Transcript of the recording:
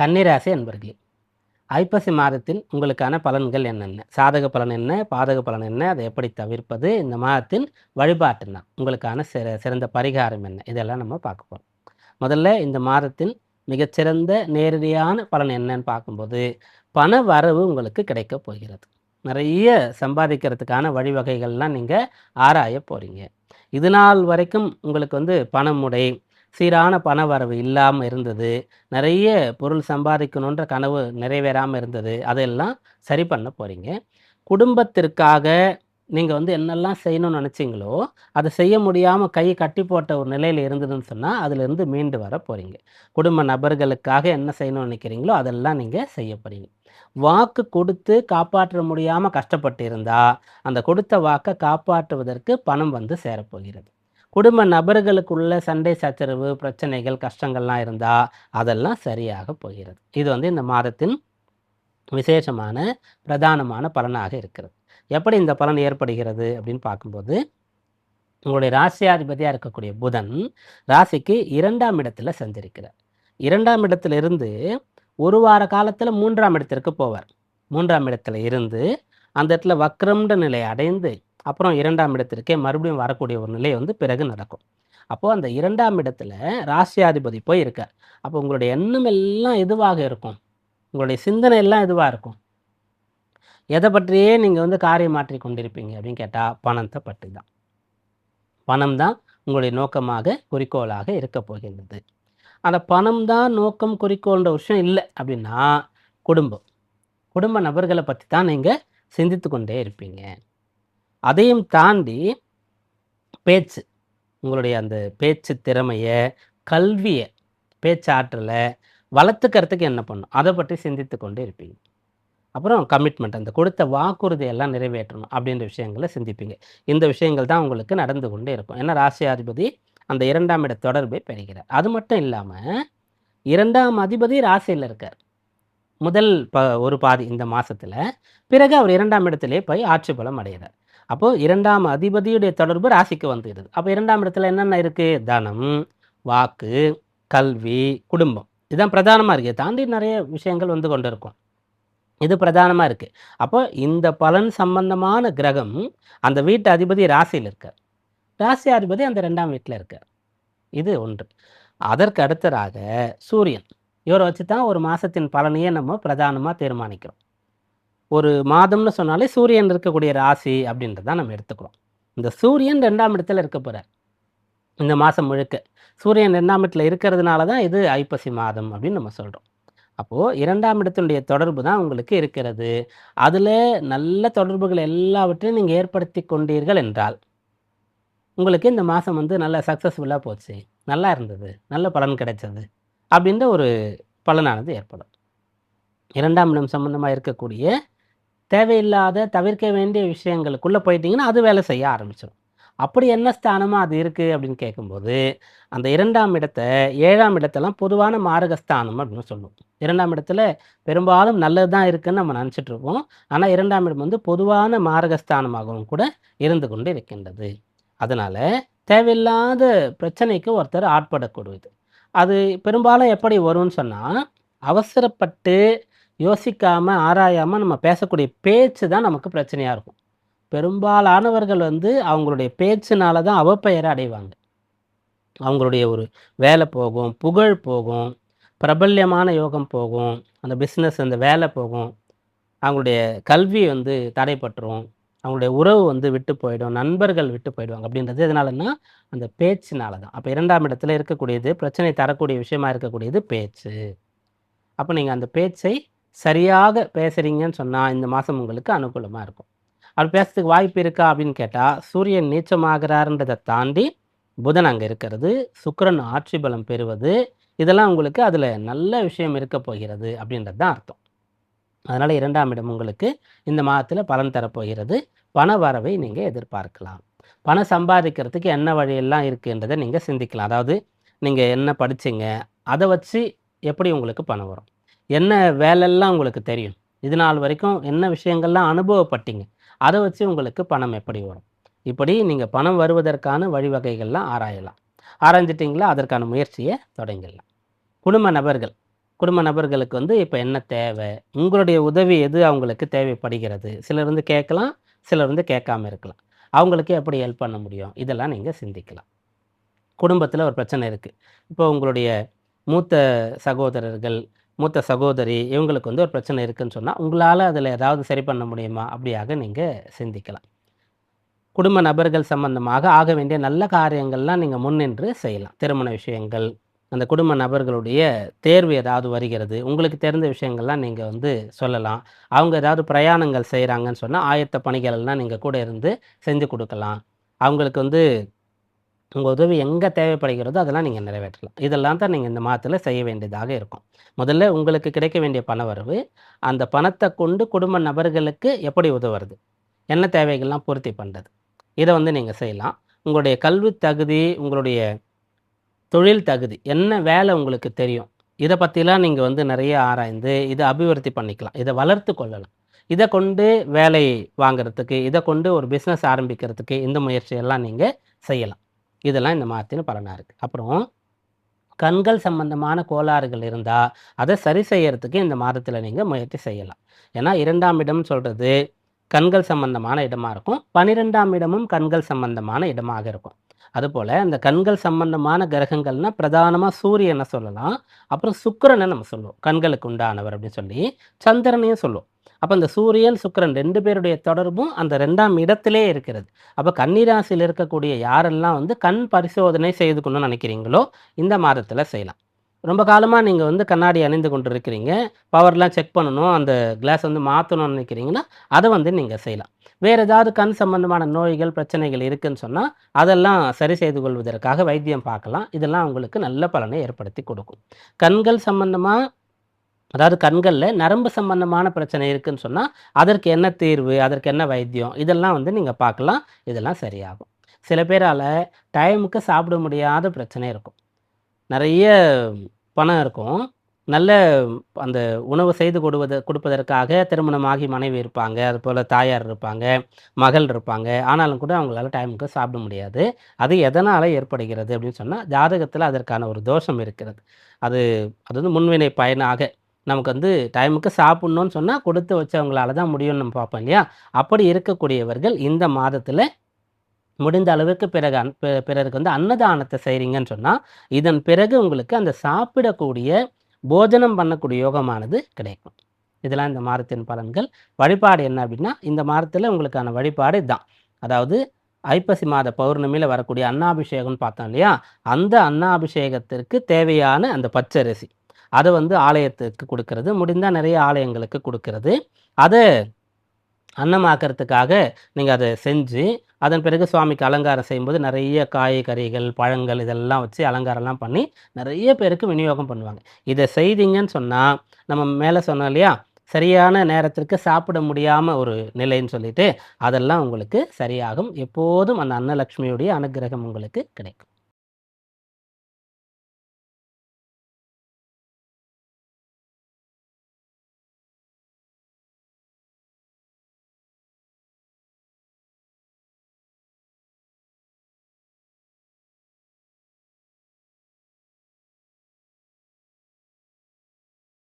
கன்னிராசி அன்பர்களே ஐப்பசி மாதத்தில் உங்களுக்கான பலன்கள் என்னென்ன? சாதக பலன் என்ன? பாதக பலன் என்ன? அதை எப்படி தவிர்ப்பது? இந்த மாதத்தின் வழிபாட்டு தான் உங்களுக்கான சிற சிறந்த பரிகாரம் என்ன? இதெல்லாம் நம்ம பார்க்க போகிறோம் முதல்ல இந்த மாதத்தின் மிகச்சிறந்த நேரடியான பலன் என்னன்னு பார்க்கும்போது பண வரவு உங்களுக்கு கிடைக்க போகிறது. நிறைய சம்பாதிக்கிறதுக்கான வழிவகைகள்லாம் நீங்கள் ஆராய போகிறீங்க இது நாள் வரைக்கும் உங்களுக்கு வந்து பணமுடை சீரான பண வரவு இல்லாமல் இருந்தது. நிறைய பொருள் சம்பாதிக்கணுன்ற கனவு நிறைவேறாமல் இருந்தது. அதெல்லாம் சரி பண்ண போகிறீங்க குடும்பத்திற்காக நீங்கள் வந்து என்னெல்லாம் செய்யணும்னு நினச்சிங்களோ அதை செய்ய முடியாமல் கை கட்டி போட்ட ஒரு நிலையில் இருந்ததுன்னு சொன்னால் அதிலிருந்து மீண்டு வர போகிறீங்க குடும்ப நபர்களுக்காக என்ன செய்யணும்னு நினைக்கிறீங்களோ அதெல்லாம் நீங்கள் செய்ய போகிறீங்க வாக்கு கொடுத்து காப்பாற்ற முடியாமல் கஷ்டப்பட்டு இருந்தால் அந்த கொடுத்த வாக்கை காப்பாற்றுவதற்கு பணம் வந்து சேரப்போகிறது. குடும்ப நபர்களுக்குள்ள சண்டை சச்சரவு பிரச்சனைகள் கஷ்டங்கள்லாம் இருந்தால் அதெல்லாம் சரியாக போகிறது. இது வந்து இந்த மாதத்தின் விசேஷமான பிரதானமான பலனாக இருக்கிறது. எப்படி இந்த பலன் ஏற்படுகிறது அப்படின்னு பார்க்கும்போது உங்களுடைய ராசியாதிபதியாக இருக்கக்கூடிய புதன் ராசிக்கு இரண்டாம் இடத்துல சஞ்சரிக்கிறார். இரண்டாம் இடத்துல இருந்து ஒரு வார காலத்தில் மூன்றாம் இடத்திற்கு போவார். மூன்றாம் இடத்துல இருந்து அந்த இடத்துல வக்ரம்ன்ற நிலை அடைந்து அப்புறம் இரண்டாம் இடத்திற்கே மறுபடியும் வரக்கூடிய ஒரு நிலை வந்து பிறகு நடக்கும். அப்போது அந்த இரண்டாம் இடத்துல ராசியாதிபதி போய் இருக்கார். அப்போ உங்களுடைய எண்ணம் எல்லாம் எதுவாக இருக்கும்? உங்களுடைய சிந்தனை எல்லாம் எதுவாக இருக்கும்? எதை பற்றியே நீங்கள் வந்து காரியம் மாற்றி கொண்டிருப்பீங்க அப்படின்னு கேட்டால் பணத்தை பற்றி தான் பணம் தான் உங்களுடைய நோக்கமாக குறிக்கோளாக இருக்க போகின்றது. அந்த பணம் தான் நோக்கம் குறிக்கோள்ன்ற விஷயம் இல்லை அப்படின்னா குடும்பம். குடும்ப நபர்களை பற்றி தான் நீங்கள் சிந்தித்து கொண்டே இருப்பீங்க. அதையும் தாண்டி பேச்சு. உங்களுடைய அந்த பேச்சு திறமையை கல்வியை பேச்சாற்றலை வளர்த்துக்கிறதுக்கு என்ன பண்ணும்? அதை பற்றி சிந்தித்து கொண்டு இருப்பீங்க. அப்புறம் கமிட்மெண்ட் அந்த கொடுத்த வாக்குறுதியெல்லாம் நிறைவேற்றணும் அப்படின்ற விஷயங்களை சிந்திப்பீங்க. இந்த விஷயங்கள் தான் உங்களுக்கு நடந்து கொண்டே இருக்கும். ஏன்னா ராசியாதிபதி? அந்த இரண்டாம் இட தொடர்பை பெறுகிறார். அது மட்டும் இல்லாமல் இரண்டாம் அதிபதி ராசியில் இருக்கார். முதல் ப ஒரு பாதி இந்த மாதத்தில் பிறகு அவர் இரண்டாம் இடத்திலே போய் ஆட்சி பலம் அடைகிறார். அப்போது இரண்டாம் அதிபதியுடைய தொடர்பு ராசிக்கு வந்துடுது. அப்போ இரண்டாம் இடத்துல என்னென்ன இருக்குது தனம் வாக்கு கல்வி குடும்பம். இதுதான் பிரதானமாக இருக்குது தாண்டி நிறைய விஷயங்கள் வந்து கொண்டு இருக்கும் இது பிரதானமாக இருக்குது அப்போ இந்த பலன் சம்பந்தமான கிரகம் அந்த வீட்டு அதிபதி ராசியில் இருக்கார். ராசி அதிபதி அந்த ரெண்டாம் வீட்டில் இருக்கார். இது ஒன்று. அதற்கு அடுத்ததாக சூரியன். இவரை வச்சு தான் ஒரு மாதத்தின் பலனையே நம்ம பிரதானமாக தீர்மானிக்கிறோம். ஒரு மாதம்னு சொன்னாலே சூரியன் இருக்கக்கூடிய ராசி அப்படின்றத நம்ம எடுத்துக்கிறோம். இந்த சூரியன் ரெண்டாம் இடத்துல இருக்க போகிறார் இந்த மாதம் முழுக்க. சூரியன் ரெண்டாம் இடத்துல இருக்கிறதுனால தான் இது ஐப்பசி மாதம் அப்படின்னு நம்ம சொல்கிறோம் அப்போது இரண்டாம் இடத்தினுடைய தொடர்பு தான் உங்களுக்கு இருக்கிறது. அதில் நல்ல தொடர்புகள் எல்லாவற்றையும் நீங்கள் ஏற்படுத்தி கொண்டீர்கள் என்றால் உங்களுக்கு இந்த மாதம் வந்து நல்ல சக்ஸஸ்ஃபுல்லாக போச்சு. நல்லா இருந்தது. நல்ல பலன் கிடைச்சது அப்படின்ற ஒரு பலனானது ஏற்படும். இரண்டாம் இடம் சம்பந்தமாக இருக்கக்கூடிய தேவையில்லாத தவிர்க்க வேண்டிய விஷயங்களுக்குள்ளே போயிட்டீங்கன்னா அது வேலை செய்ய ஆரம்பிச்சிடும் அப்படி என்ன ஸ்தானமாக அது இருக்குது அப்படின்னு கேட்கும்போது அந்த இரண்டாம் இடத்தை ஏழாம் இடத்தெல்லாம் பொதுவான மாரகஸ்தானம் அப்படின்னு சொல்லுவோம். இரண்டாம் இடத்துல பெரும்பாலும் நல்லது தான் இருக்குன்னு நம்ம நினச்சிட்டு இருப்போம். ஆனால் இரண்டாம் இடம் வந்து பொதுவான மாரகஸ்தானமாகவும் கூட இருந்து கொண்டு இருக்கின்றது. அதனால் தேவையில்லாத பிரச்சனைக்கு ஒருத்தர் ஆட்படக்கூடியது. அது பெரும்பாலும் எப்படி வரும்னு சொன்னால் அவசரப்பட்டு யோசிக்காமல் ஆராயாமல் நம்ம பேசக்கூடிய பேச்சு தான் நமக்கு பிரச்சனையாக இருக்கும். பெரும்பாலானவர்கள் வந்து அவங்களுடைய பேச்சுனால தான் அவப்பெயரை அடைவாங்க. அவங்களுடைய ஒரு வேலை போகும் புகழ் போகும் பிரபல்யமான யோகம் போகும் அந்த பிஸ்னஸ் அந்த வேலை போகும். அவங்களுடைய கல்வி வந்து தடைப்பட்டுரும் அவங்களுடைய உறவு வந்து விட்டு போயிடும். நண்பர்கள் விட்டு போயிடுவாங்க. அப்படின்றது எதனாலன்னா அந்த பேச்சினால தான். அப்போ இரண்டாம் இடத்துல இருக்கக்கூடியது பிரச்சனை தரக்கூடிய விஷயமா இருக்கக்கூடியது பேச்சு. அப்போ நீங்கள் அந்த பேச்சை சரியாக பேசுகிறீங்கன்னு சொன்னால் இந்த மாதம் உங்களுக்கு அனுகூலமாக இருக்கும். அப்படி பேசுறதுக்கு வாய்ப்பு இருக்கா அப்படின்னு கேட்டால் சூரியன் நீச்சமாகிறாருன்றதை தாண்டி புதன் அங்கே இருக்கிறது சுக்கரன் ஆட்சி பலம் பெறுவது இதெல்லாம் உங்களுக்கு அதில் நல்ல விஷயம் இருக்க போகிறது அப்படின்றது தான் அர்த்தம். அதனால் இரண்டாம் இடம் உங்களுக்கு இந்த மாதத்தில் பலன் தரப்போகிறது. பண வரவை நீங்கள் எதிர்பார்க்கலாம். பணம் சம்பாதிக்கிறதுக்கு என்ன வழியெல்லாம் இருக்குன்றதை நீங்கள் சிந்திக்கலாம். அதாவது நீங்கள் என்ன படிச்சீங்க அதை வச்சு எப்படி உங்களுக்கு பணம் வரும். என்ன வேலையெல்லாம் உங்களுக்கு தெரியும்? இது நாள் வரைக்கும் என்ன விஷயங்கள்லாம் அனுபவப்பட்டீங்க? அதை வச்சு உங்களுக்கு பணம் எப்படி வரும்? இப்படி நீங்கள் பணம் வருவதற்கான வழிவகைகள்லாம் ஆராயலாம். ஆராய்ஞ்சிட்டிங்களா? அதற்கான முயற்சியை தொடங்கிடலாம் குடும்ப நபர்கள். குடும்ப நபர்களுக்கு வந்து இப்போ என்ன தேவை? உங்களுடைய உதவி எது அவங்களுக்கு தேவைப்படுகிறது? சிலர் வந்து கேட்கலாம் சிலர் வந்து கேட்காம இருக்கலாம். அவங்களுக்கு எப்படி ஹெல்ப் பண்ண முடியும்? இதெல்லாம் நீங்கள் சிந்திக்கலாம். குடும்பத்தில் ஒரு பிரச்சனை இருக்குது இப்போ உங்களுடைய மூத்த சகோதரர்கள் மூத்த சகோதரி இவங்களுக்கு வந்து ஒரு பிரச்சனை இருக்குதுன்னு சொன்னால் உங்களால் அதில் ஏதாவது சரி பண்ண முடியுமா? அப்படியாக நீங்கள் சிந்திக்கலாம். குடும்ப நபர்கள் சம்பந்தமாக ஆக வேண்டிய நல்ல காரியங்கள்லாம் நீங்கள் முன்னின்று செய்யலாம். திருமண விஷயங்கள் அந்த குடும்ப நபர்களுடைய தேர்வு ஏதாவது வருகிறது உங்களுக்கு தெரிந்த விஷயங்கள்லாம் நீங்கள் வந்து சொல்லலாம். அவங்க ஏதாவது பிரயாணங்கள் செய்கிறாங்கன்னு சொன்னால் ஆயத்த பணிகள் நீங்கள் கூட இருந்து செஞ்சு கொடுக்கலாம். அவங்களுக்கு வந்து உங்கள் உதவி எங்கே தேவைப்படுகிறதோ அதெல்லாம் நீங்கள் நிறைவேற்றலாம். இதெல்லாம் தான் நீங்கள் இந்த மாதத்தில் செய்ய வேண்டியதாக இருக்கும். முதல்ல உங்களுக்கு கிடைக்க வேண்டிய பண வரவு அந்த பணத்தை கொண்டு குடும்ப நபர்களுக்கு எப்படி உதவுறது? என்ன தேவைகள்லாம் பூர்த்தி பண்ணுறது இதை வந்து நீங்கள் செய்யலாம். உங்களுடைய கல்வி தகுதி உங்களுடைய தொழில் தகுதி என்ன வேலை உங்களுக்கு தெரியும்? இதை பற்றிலாம் நீங்கள் வந்து நிறைய ஆராய்ந்து இதை அபிவிருத்தி பண்ணிக்கலாம். இதை வளர்த்து கொள்ளலாம். இதை கொண்டு வேலை வாங்குறதுக்கு இதை கொண்டு ஒரு பிஸ்னஸ் ஆரம்பிக்கிறதுக்கு இந்த முயற்சியெல்லாம் நீங்கள் செய்யலாம். இதெல்லாம் இந்த மாதத்தின் பலனாக இருக்குது அப்புறம் கண்கள் சம்பந்தமான கோளாறுகள் இருந்தால் அதை சரி செய்யறதுக்கு இந்த மாதத்தில் நீங்கள் முயற்சி செய்யலாம். ஏன்னா இரண்டாம் இடம் சொல்கிறது கண்கள் சம்பந்தமான இடமா இருக்கும். பனிரெண்டாம் இடமும் கண்கள் சம்பந்தமான இடமாக இருக்கும். அதுபோல் அந்த கண்கள் சம்பந்தமான கிரகங்கள்னால் பிரதானமாக சூரியனை சொல்லலாம். அப்புறம் சுக்கரனை நம்ம சொல்லுவோம். கண்களுக்கு உண்டானவர் அப்படின்னு சொல்லி சந்திரனையும் சொல்லுவோம். அப்போ இந்த சூரியன் சுக்கிரன் ரெண்டு பேருடைய தொடர்பும் அந்த ரெண்டாம் இடத்திலே இருக்கிறது. அப்போ கன்னிராசியில் இருக்கக்கூடிய யாரெல்லாம் வந்து கண் பரிசோதனை செய்துக்கணும்னு நினைக்கிறீங்களோ இந்த மாதத்தில் செய்யலாம். ரொம்ப காலமாக நீங்கள் வந்து கண்ணாடி அணிந்து கொண்டு இருக்கிறீங்க பவர்லாம் செக் பண்ணணும். அந்த கிளாஸ் வந்து மாற்றணும்னு நினைக்கிறீங்கன்னா அதை வந்து நீங்கள் செய்யலாம். வேறு ஏதாவது கண் சம்பந்தமான நோய்கள் பிரச்சனைகள் இருக்குதுன்னு சொன்னால் அதெல்லாம் சரி செய்து கொள்வதற்காக வைத்தியம் பார்க்கலாம். இதெல்லாம் உங்களுக்கு நல்ல பலனை ஏற்படுத்தி கொடுக்கும். கண்கள் சம்பந்தமாக அதாவது கண்களில் நரம்பு சம்பந்தமான பிரச்சனை இருக்குன்னு சொன்னால் அதற்கு என்ன தீர்வு அதற்கு என்ன வைத்தியம் இதெல்லாம் வந்து நீங்கள் பார்க்கலாம் இதெல்லாம் சரியாகும். சில பேரால் டைமுக்கு சாப்பிட முடியாத பிரச்சனை இருக்கும். நிறைய பணம் இருக்கும். நல்ல அந்த உணவு செய்து கொடுவது கொடுப்பதற்காக திருமணமாகி மனைவி இருப்பாங்க அதுபோல் தாயார் இருப்பாங்க மகள் இருப்பாங்க. ஆனாலும் கூட அவங்களால டைமுக்கு சாப்பிட முடியாது. அது எதனால் ஏற்படுகிறது அப்படின்னு சொன்னால் ஜாதகத்தில் அதற்கான ஒரு தோஷம் இருக்கிறது. அது அது வந்து முன்வினை பயனாக நமக்கு வந்து டைமுக்கு சாப்பிட்ணுன்னு சொன்னால் கொடுத்து வச்சவங்களால தான் முடியும்னு நம்ம பார்ப்போம் இல்லையா? அப்படி இருக்கக்கூடியவர்கள் இந்த மாதத்தில் முடிந்த அளவுக்கு பிறகு அன் பிறருக்கு வந்து அன்னதானத்தை செய்கிறீங்கன்னு சொன்னால் இதன் பிறகு உங்களுக்கு அந்த சாப்பிடக்கூடிய போஜனம் பண்ணக்கூடிய யோகமானது கிடைக்கும். இதெல்லாம் இந்த மாதத்தின் பலன்கள். வழிபாடு என்ன அப்படின்னா இந்த மாதத்தில் உங்களுக்கான வழிபாடு இதுதான் அதாவது ஐப்பசி மாத பௌர்ணமியில் வரக்கூடிய அன்னாபிஷேகம்னு பார்த்தோம் இல்லையா? அந்த அன்னாபிஷேகத்திற்கு தேவையான அந்த பச்சரிசி. அதை வந்து ஆலயத்துக்கு கொடுக்கறது. முடிந்தால் நிறைய ஆலயங்களுக்கு கொடுக்கறது. அதை அன்னமாக்கிறதுக்காக நீங்கள் அதை செஞ்சு அதன் பிறகு சுவாமிக்கு அலங்காரம் செய்யும்போது நிறைய காய்கறிகள் பழங்கள் இதெல்லாம் வச்சு அலங்காரம்லாம் பண்ணி நிறைய பேருக்கு விநியோகம் பண்ணுவாங்க. இதை செய்தீங்கன்னு சொன்னால் நம்ம மேலே சொன்னோம் இல்லையா? சரியான நேரத்திற்கு சாப்பிட முடியாமல் ஒரு நிலைன்னு சொல்லிட்டு அதெல்லாம் உங்களுக்கு சரியாகும். எப்போதும் அந்த அன்னலக்ஷ்மியுடைய அனுக்கிரகம் உங்களுக்கு கிடைக்கும்.